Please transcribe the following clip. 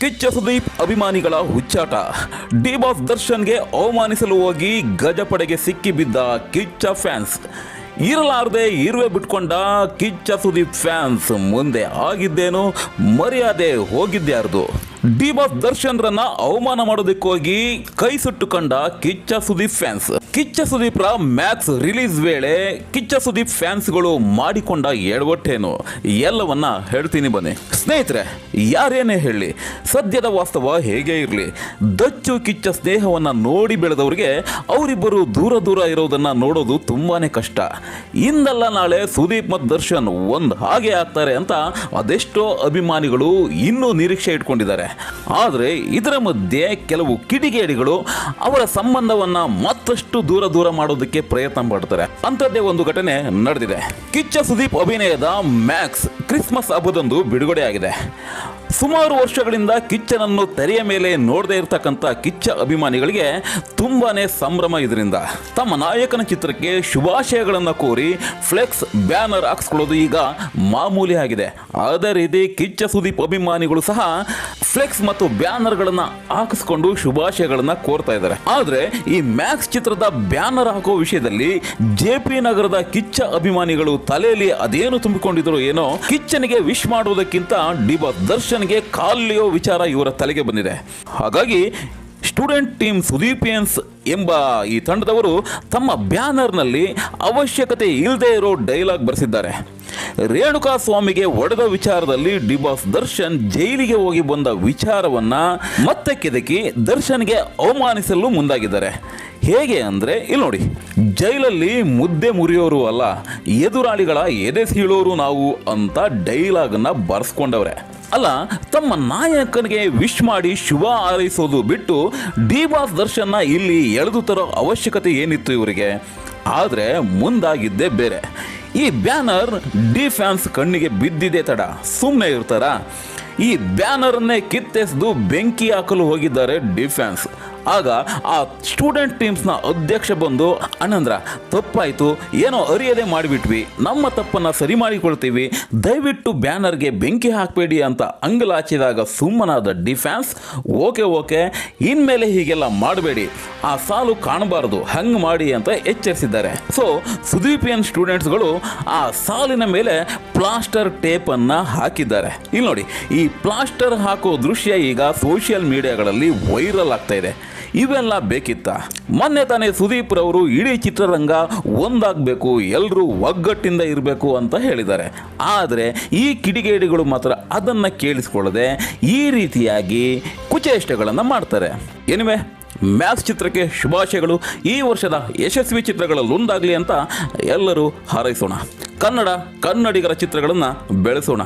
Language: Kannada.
ಕಿಚ್ಚ ಸುದೀಪ್ ಅಭಿಮಾನಿಗಳ ಹುಚ್ಚಾಟ. ಡಿ ಬಾಸ್ ದರ್ಶನ್ಗೆ ಅವಮಾನಿಸಲು ಹೋಗಿ ಗಜಪಡೆಗೆ ಸಿಕ್ಕಿಬಿದ್ದ ಕಿಚ್ಚ ಫ್ಯಾನ್ಸ್. ಇರಲಾರದೆ ಇರುವೆ ಬಿಟ್ಕೊಂಡ ಕಿಚ್ಚ ಸುದೀಪ್ ಫ್ಯಾನ್ಸ್ ಮುಂದೆ ಆಗಿದ್ದೇನು ಮರ್ಯಾದೆ ಹೋಗಿದ್ಯಾರ್ದು. ಡಿ ಬಾಸ್ ದರ್ಶನ್ರನ್ನ ಅವಮಾನ ಮಾಡೋದಕ್ಕೋಗಿ ಕೈ ಸುಟ್ಟುಕೊಂಡ ಕಿಚ್ಚ ಸುದೀಪ್ ಫ್ಯಾನ್ಸ್ ಕಿಚ್ಚ ಸುದೀಪ್ರ ಮ್ಯಾಕ್ಸ್ ರಿಲೀಸ್ ವೇಳೆ ಕಿಚ್ಚ ಸುದೀಪ್ ಫ್ಯಾನ್ಸ್ಗಳು ಮಾಡಿಕೊಂಡ ಎಡವಟ್ಟೇನು? ಎಲ್ಲವನ್ನ ಹೇಳ್ತೀನಿ ಬನ್ನಿ. ಸ್ನೇಹಿತರೆ, ಯಾರೇನೇ ಹೇಳಿ, ಸದ್ಯದ ವಾಸ್ತವ ಹೇಗೆ ಇರಲಿ? ದಚ್ಚು ಕಿಚ್ಚ ಸ್ನೇಹವನ್ನ ನೋಡಿ ಬೆಳೆದವರಿಗೆ ಅವರಿಬ್ಬರು ದೂರ ದೂರ ಇರೋದನ್ನ ನೋಡೋದು ತುಂಬಾನೇ ಕಷ್ಟ. ಇಂದಲ್ಲ ನಾಳೆ ಸುದೀಪ್ ಮತ್ತು ದರ್ಶನ್ ಒಂದು ಹಾಗೆ ಆಗ್ತಾರೆ ಅಂತ ಅದೆಷ್ಟೋ ಅಭಿಮಾನಿಗಳು ಇನ್ನೂ ನಿರೀಕ್ಷೆ ಇಟ್ಕೊಂಡಿದ್ದಾರೆ. ಆದರೆ ಇದರ ಮಧ್ಯೆ ಕೆಲವು ಕಿಡಿಗೇಡಿಗಳು ಅವರ ಸಂಬಂಧವನ್ನ ಮತ್ತಷ್ಟು ದೂರ ದೂರ ಮಾಡೋದಕ್ಕೆ ಪ್ರಯತ್ನ ಪಡ್ತಾರೆ. ಅಂಥದ್ದೇ ಒಂದು ಘಟನೆ ನಡೆದಿದೆ. ಕಿಚ್ಚ ಸುದೀಪ್ ಅಭಿನಯದ ಮ್ಯಾಕ್ಸ್ ಕ್ರಿಸ್ಮಸ್ ಹಬ್ಬದಂದು ಬಿಡುಗಡೆಯಾಗಿದೆ. ಸುಮಾರು ವರ್ಷಗಳಿಂದ ಕಿಚ್ಚನನ್ನು ತೆರೆಯ ಮೇಲೆ ನೋಡದೇ ಇರತಕ್ಕಂಥ ಕಿಚ್ಚ ಅಭಿಮಾನಿಗಳಿಗೆ ತುಂಬಾನೇ ಸಂಭ್ರಮ ಇದರಿಂದ. ತಮ್ಮ ನಾಯಕನ ಚಿತ್ರಕ್ಕೆ ಶುಭಾಶಯಗಳನ್ನು ಕೋರಿ ಫ್ಲೆಕ್ಸ್ ಬ್ಯಾನರ್ ಹಾಕ್ಸ್ಕೊಳ್ಳೋದು ಈಗ ಮಾಮೂಲಿ ಆಗಿದೆ. ಅದೇ ರೀತಿ ಕಿಚ್ಚ ಸುದೀಪ್ ಅಭಿಮಾನಿಗಳು ಸಹ ಫ್ಲೆಕ್ಸ್ ಮತ್ತು ಬ್ಯಾನರ್ಗಳನ್ನು ಹಾಕಿಸ್ಕೊಂಡು ಶುಭಾಶಯಗಳನ್ನು ಕೋರ್ತಾ ಇದ್ದಾರೆ. ಆದರೆ ಈ ಮ್ಯಾಕ್ಸ್ ಚಿತ್ರದ ಬ್ಯಾನರ್ ಹಾಕೋ ವಿಷಯದಲ್ಲಿ ಜೆ ಪಿ ನಗರದ ಕಿಚ್ಚ ಅಭಿಮಾನಿಗಳು ತಲೆಯಲ್ಲಿ ಅದೇನು ತುಂಬಿಕೊಂಡಿದ್ರು ಏನೋ ಕಿಚ್ಚನಿಗೆ ವಿಶ್ ಮಾಡುವುದಕ್ಕಿಂತ ಡಿಬಾ ದರ್ಶನ್ಗೆ ಕಾಲಿಯೋ ವಿಚಾರ ಇವರ ತಲೆಗೆ ಬಂದಿದೆ. ಹಾಗಾಗಿ ಸ್ಟೂಡೆಂಟ್ ಟೀಮ್ ಸುದೀಪಿಯನ್ಸ್ ಎಂಬ ಈ ತಂಡದವರು ತಮ್ಮ ಬ್ಯಾನರ್ನಲ್ಲಿ ಅವಶ್ಯಕತೆ ಇಲ್ಲದೆ ಇರೋ ಡೈಲಾಗ್ ಬರೆಸಿದ್ದಾರೆ. ರೇಣುಕಾ ಸ್ವಾಮಿಗೆ ಒಡೆದ ವಿಚಾರದಲ್ಲಿ ಡಿಬಾಸ್ ದರ್ಶನ್ ಜೈಲಿಗೆ ಹೋಗಿ ಬಂದ ವಿಚಾರವನ್ನ ಮತ್ತೆ ಕೆದಕಿ ದರ್ಶನ್ಗೆ ಅವಮಾನಿಸಲು ಮುಂದಾಗಿದ್ದಾರೆ. ಹೇಗೆ ಅಂದರೆ ಇಲ್ಲಿ ನೋಡಿ, ಜೈಲಲ್ಲಿ ಮುದ್ದೆ ಮುರಿಯೋರು ಅಲ್ಲ, ಎದುರಾಳಿಗಳ ಎದೆ ಸೀಳೋರು ನಾವು ಅಂತ ಡೈಲಾಗನ್ನ ಬರ್ಸ್ಕೊಂಡವ್ರೆ. ಅಲ್ಲ, ತಮ್ಮ ನಾಯಕನಿಗೆ ವಿಶ್ ಮಾಡಿ ಶುಭ ಹಾರೈಸೋದು ಬಿಟ್ಟು ಡಿ ಬಾಸ್ ದರ್ಶನ್ನ ಇಲ್ಲಿ ಎಳೆದು ತರೋ ಅವಶ್ಯಕತೆ ಏನಿತ್ತು ಇವರಿಗೆ? ಆದರೆ ಮುಂದಾಗಿದ್ದೇ ಬೇರೆ. ಈ ಬ್ಯಾನರ್ ಡಿ ಫ್ಯಾನ್ಸ್ ಕಣ್ಣಿಗೆ ಬಿದ್ದಿದೆ ತಡ. ಸುಮ್ಮನೆ ಇರ್ತಾರ? ಈ ಬ್ಯಾನರನ್ನೇ ಕಿತ್ತೆಸೆದು ಬೆಂಕಿ ಹಾಕಲು ಹೋಗಿದ್ದಾರೆ ಡಿಫೆನ್ಸ್. ಆಗ ಆ ಸ್ಟೂಡೆಂಟ್ ಟೀಮ್ಸ್ನ ಅಧ್ಯಕ್ಷ ಬಂದು ಅನಂದ್ರ ತಪ್ಪಾಯಿತು. ಏನೋ ಅರಿಯದೆ ಮಾಡಿಬಿಟ್ವಿ. ನಮ್ಮ ತಪ್ಪನ್ನು ಸರಿ ಮಾಡಿಕೊಳ್ತೀವಿ. ದಯವಿಟ್ಟು ಬ್ಯಾನರ್ಗೆ ಬೆಂಕಿ ಹಾಕಬೇಡಿ ಅಂತ ಅಂಗಲಾಚಿದಾಗ ಸುಮ್ಮನಾದ ಡಿಫೆನ್ಸ್, ಓಕೆ ಓಕೆ. ಇನ್ಮೇಲೆ ಹೀಗೆಲ್ಲ ಮಾಡಬೇಡಿ. ಆ ಸಾಲು ಕಾಣಬಾರದು, ಹಂಗೆ ಮಾಡಿ ಅಂತ ಎಚ್ಚರಿಸಿದ್ದಾರೆ. ಸೊ ಸುದೀಪಿಯನ್ ಸ್ಟೂಡೆಂಟ್ಸ್ಗಳು ಆ ಸಾಲಿನ ಮೇಲೆ ಪ್ಲಾಸ್ಟರ್ ಟೇಪನ್ನು ಹಾಕಿದ್ದಾರೆ. ಇಲ್ಲಿ ನೋಡಿ, ಈ ಪ್ಲಾಸ್ಟರ್ ಹಾಕೋ ದೃಶ್ಯ ಈಗ ಸೋಷಿಯಲ್ ಮೀಡಿಯಾಗಳಲ್ಲಿ ವೈರಲ್ ಆಗ್ತಾ ಇದೆ. ಇವೆಲ್ಲ ಬೇಕಿತ್ತ? ಮೊನ್ನೆ ತಾನೇ ಸುದೀಪ್ ರವರು ಇಡೀ ಚಿತ್ರರಂಗ ಒಂದಾಗಬೇಕು ಎಲ್ಲರೂ ಒಗ್ಗಟ್ಟಿಂದ ಇರಬೇಕು ಅಂತ ಹೇಳಿದ್ದಾರೆ. ಆದರೆ ಈ ಕಿಡಿಗೇಡಿಗಳು ಮಾತ್ರ ಅದನ್ನು ಕೇಳಿಸ್ಕೊಳ್ಳದೆ ಈ ರೀತಿಯಾಗಿ ಕುಚೇಷ್ಟೆಗಳನ್ನು ಮಾಡ್ತಾರೆ. ಏನಿವೆ ಮ್ಯಾಕ್ಸ್ ಚಿತ್ರಕ್ಕೆ ಶುಭಾಶಯಗಳು. ಈ ವರ್ಷದ ಯಶಸ್ವಿ ಚಿತ್ರಗಳಲ್ಲಿ ಒಂದಾಗಲಿ ಅಂತ ಎಲ್ಲರೂ ಹಾರೈಸೋಣ. ಕನ್ನಡ ಕನ್ನಡಿಗರ ಚಿತ್ರಗಳನ್ನು ಬೆಳೆಸೋಣ.